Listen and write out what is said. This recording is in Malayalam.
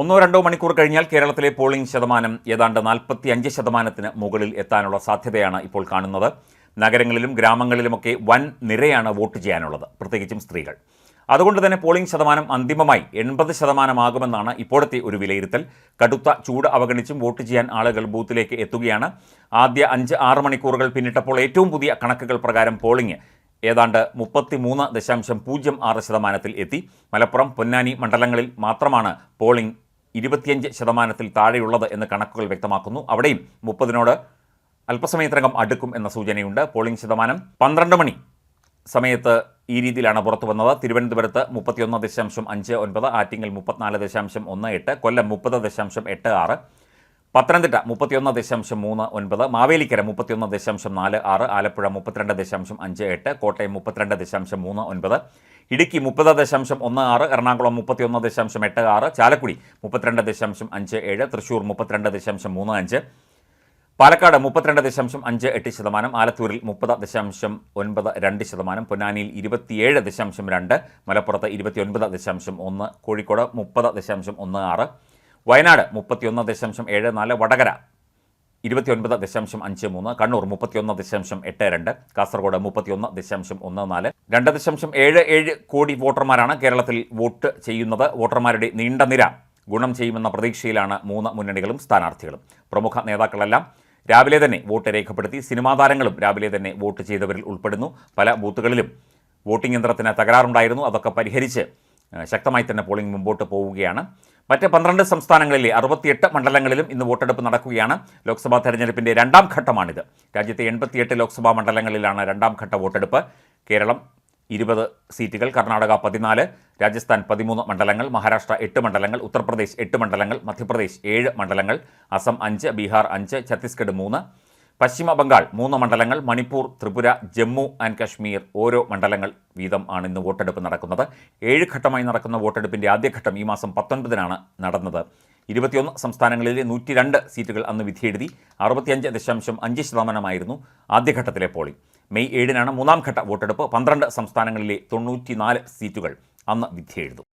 ഒന്നോ രണ്ടോ മണിക്കൂർ കഴിഞ്ഞാൽ കേരളത്തിലെ പോളിംഗ് ശതമാനം ഏതാണ്ട് നാൽപ്പത്തി അഞ്ച് ശതമാനത്തിന് മുകളിൽ എത്താനുള്ള സാധ്യതയാണ് ഇപ്പോൾ കാണുന്നത്. നഗരങ്ങളിലും ഗ്രാമങ്ങളിലുമൊക്കെ വൻ നിരയാണ് വോട്ട് ചെയ്യാനുള്ളത് പ്രത്യേകിച്ചും സ്ത്രീകൾ. അതുകൊണ്ട് തന്നെ പോളിംഗ് ശതമാനം അന്തിമമായി എൺപത് ശതമാനമാകുമെന്നാണ് ഇപ്പോഴത്തെ ഒരു വിലയിരുത്തൽ. കടുത്ത ചൂട് അവഗണിച്ചും വോട്ട് ചെയ്യാൻ ആളുകൾ ബൂത്തിലേക്ക് എത്തുകയാണ്. ആദ്യ അഞ്ച് ആറ് മണിക്കൂറുകൾ പിന്നിട്ടപ്പോൾ ഏറ്റവും പുതിയ കണക്കുകൾ പ്രകാരം പോളിംഗ് ഏതാണ്ട് മുപ്പത്തി മൂന്ന് ദശാംശം പൂജ്യം ആറ് ശതമാനത്തിൽ എത്തി. മലപ്പുറം പൊന്നാനി മണ്ഡലങ്ങളിൽ മാത്രമാണ് പോളിംഗ് ഇരുപത്തിയഞ്ച് ശതമാനത്തിൽ താഴെയുള്ളത് എന്ന് കണക്കുകൾ വ്യക്തമാക്കുന്നു. അവിടെയും മുപ്പതിനോട് അല്പസമയത്തിനകം അടുക്കും എന്ന സൂചനയുണ്ട്. പോളിംഗ് ശതമാനം പന്ത്രണ്ട് മണി സമയത്ത് ഈ രീതിയിലാണ് പുറത്തു വന്നത്. തിരുവനന്തപുരത്ത് മുപ്പത്തിയൊന്ന് ദശാംശം അഞ്ച് ഒൻപത് ആറ്റിങ്ങൽ മുപ്പത്തിനാല് ദശാംശം ഒന്ന് എട്ട് കൊല്ലം മുപ്പത് ദശാംശം എട്ട് ആറ് പത്തനംതിട്ട മുപ്പത്തിയൊന്ന് ദശാംശം മൂന്ന് ഒൻപത് മാവേലിക്കര മുപ്പത്തിയൊന്ന് ദശാംശം നാല് ആറ് ആലപ്പുഴ മുപ്പത്തിരണ്ട് ദശാംശം അഞ്ച് എട്ട് കോട്ടയം മുപ്പത്തിരണ്ട് ദശാംശം മൂന്ന് ഒൻപത് ഇടുക്കി മുപ്പത് ദശാംശം ഒന്ന് ആറ് എറണാകുളം മുപ്പത്തിയൊന്ന് ദശാംശം എട്ട് ആറ് ചാലക്കുടി മുപ്പത്തിരണ്ട് ദശാംശം അഞ്ച് ഏഴ് തൃശൂർ മുപ്പത്തിരണ്ട് ദശാംശം മൂന്ന് അഞ്ച് പാലക്കാട് മുപ്പത്തിരണ്ട് ദശാംശം അഞ്ച് എട്ട് ശതമാനം ആലത്തൂരിൽ മുപ്പത് ദശാംശം ഒൻപത് രണ്ട് ശതമാനം പൊന്നാനിയിൽ ഇരുപത്തിയേഴ് ദശാംശം രണ്ട് മലപ്പുറത്ത് ഇരുപത്തിയൊൻപത് ദശാംശം ഒന്ന് കോഴിക്കോട് മുപ്പത് ദശാംശം ഒന്ന് ആറ് വയനാട് മുപ്പത്തിയൊന്ന് ദശാംശം ഏഴ് നാല് വടകര ഇരുപത്തിയൊൻപത് ദശാംശം അഞ്ച് മൂന്ന് കണ്ണൂർ മുപ്പത്തിയൊന്ന് ദശാംശം എട്ട് രണ്ട് കാസർഗോഡ് മുപ്പത്തിയൊന്ന് ദശാംശം ഒന്ന് നാല്. രണ്ട് ദശാംശം ഏഴ് ഏഴ് കോടി വോട്ടർമാരാണ് കേരളത്തിൽ വോട്ട് ചെയ്യുന്നത്. വോട്ടർമാരുടെ നീണ്ട നിര ഗുണം ചെയ്യുമെന്ന പ്രതീക്ഷയിലാണ് മൂന്ന് മുന്നണികളും സ്ഥാനാർത്ഥികളും. പ്രമുഖ നേതാക്കളെല്ലാം രാവിലെ തന്നെ വോട്ട് രേഖപ്പെടുത്തി സിനിമാ താരങ്ങളും രാവിലെ തന്നെ വോട്ട് ചെയ്തവരിൽ ഉൾപ്പെടുന്നു. പല ബൂത്തുകളിലും വോട്ടിംഗ് യന്ത്രത്തിന് തകരാറുണ്ടായിരുന്നു. അതൊക്കെ പരിഹരിച്ച് ശക്തമായി തന്നെ പോളിംഗ് മുമ്പോട്ട് പോവുകയാണ്. മറ്റ് പന്ത്രണ്ട് സംസ്ഥാനങ്ങളിലെ അറുപത്തിയെട്ട് മണ്ഡലങ്ങളിലും ഇന്ന് വോട്ടെടുപ്പ് നടക്കുകയാണ്. ലോക്സഭാ തെരഞ്ഞെടുപ്പിന്റെ രണ്ടാം ഘട്ടമാണിത്. രാജ്യത്തെ എൺപത്തിയെട്ട് ലോക്സഭാ മണ്ഡലങ്ങളിലാണ് രണ്ടാം ഘട്ട വോട്ടെടുപ്പ്. കേരളം ഇരുപത് സീറ്റുകൾ കർണാടക പതിനാല് രാജസ്ഥാൻ പതിമൂന്ന് മണ്ഡലങ്ങൾ മഹാരാഷ്ട്ര എട്ട് മണ്ഡലങ്ങൾ ഉത്തർപ്രദേശ് എട്ട് മണ്ഡലങ്ങൾ മധ്യപ്രദേശ് ഏഴ് മണ്ഡലങ്ങൾ അസം അഞ്ച് ബീഹാർ അഞ്ച് ഛത്തീസ്ഗഡ് മൂന്ന് പശ്ചിമ ബംഗാൾ മൂന്ന് മണ്ഡലങ്ങൾ മണിപ്പൂർ ത്രിപുര ജമ്മു ആൻഡ് കശ്മീർ ഓരോ മണ്ഡലങ്ങൾ വീതം ആണ് ഇന്ന് വോട്ടെടുപ്പ് നടക്കുന്നത്. ഏഴ് ഘട്ടമായി നടക്കുന്ന വോട്ടെടുപ്പിന്റെ ആദ്യഘട്ടം ഈ മാസം പത്തൊൻപതിനാണ് നടന്നത്. ഇരുപത്തിയൊന്ന് സംസ്ഥാനങ്ങളിലെ നൂറ്റി രണ്ട് സീറ്റുകൾ അന്ന് വിധിയെഴുതി അറുപത്തിയഞ്ച് ദശാംശം അഞ്ച് ശതമാനമായിരുന്നു ആദ്യഘട്ടത്തിലെ പോളിംഗ്. മെയ് ഏഴിനാണ് മൂന്നാം ഘട്ട വോട്ടെടുപ്പ്. പന്ത്രണ്ട് സംസ്ഥാനങ്ങളിലെ തൊണ്ണൂറ്റിനാല് സീറ്റുകൾ അന്ന് വിധിയെഴുതും.